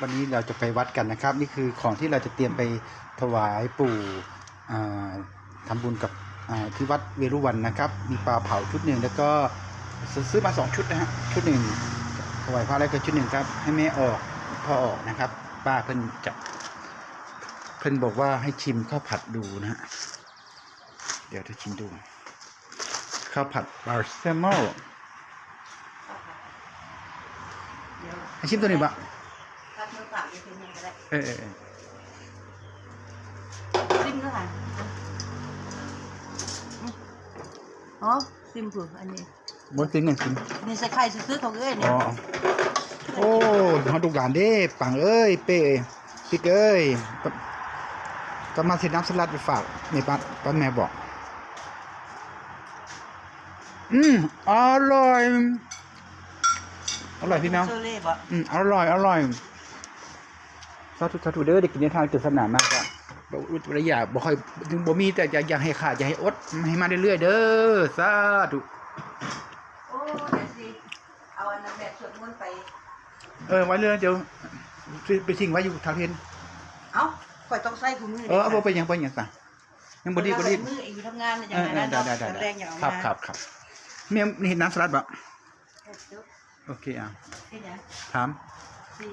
วันนี้เราจะไปวัดกันนะครับ นี่คือของที่เราจะเตรียมไปถวายปู่อ่าทำบุญกับอ่าที่วัดเวรุวันนะครับ มีปลาเผาชุดหนึ่งแล้วก็ซื้อซื้อมาสองชุดนะฮะชุดหนึ่งถวายพระแล้วก็ชุดหนึ่งครับ ให้แม่ออกพ่อออกนะครับ ป้าเพิ่นจะเพิ่นบอกว่าให้ชิมข้าวผัดดูนะฮะเดี๋ยวจะชิมดูข้าวผัดบาร์เซมอลเดี๋ยวให้ชิมตัวนี้บะรับ เนื้อฝากไปถึงยังก็ได้เออเออเออซิมเนื้อหาอ๋อซิมเผือกอันนี้บนซื้อเงินชิมนี่ใส่ไข่ซื้อๆของเอ้ยเนี่อ๋ยอโอ้ฮอดุกหลานเด้ปังเอ้ยเป้พี่เอ้ยกกำลังเสร็จน้ำสลัดไปฝากในบ้านป้าแม่บอก อืมอร่อย อร่อยพี่แมวโซเล่บ่อืมอร่อยอร่อย สาธุสาธุเด้อเด็กกินในทางจุดสนานมากก็บอกอุตระยาบ่ค่อยถึงบ่มีแต่อย่าอย่าให้ขาดอย่าให้อดให้มาเรื่อยๆเด้อสาธุโอ้เดี๋ยวสิเอาอันนั้นแบบสวดมนต์ไป เออไว้เรื่อยเดี๋ยวไปทิ้งไว้อยู่ทางเทนเอ้าข่อยต้องใส่ถุงมือเออเอาไปยังไปยังสั่งยังบดีบดีมือเองอยู่ทำงานเนี่ยอเอย่างอนั้นได้เนาะได้ได้แรงอย่างเอาครับมาครับครับเมียนี่เห็นน้ำสลัดบะเออเดี๋ยวโอเคอะเฮ็ดหยังถามสิ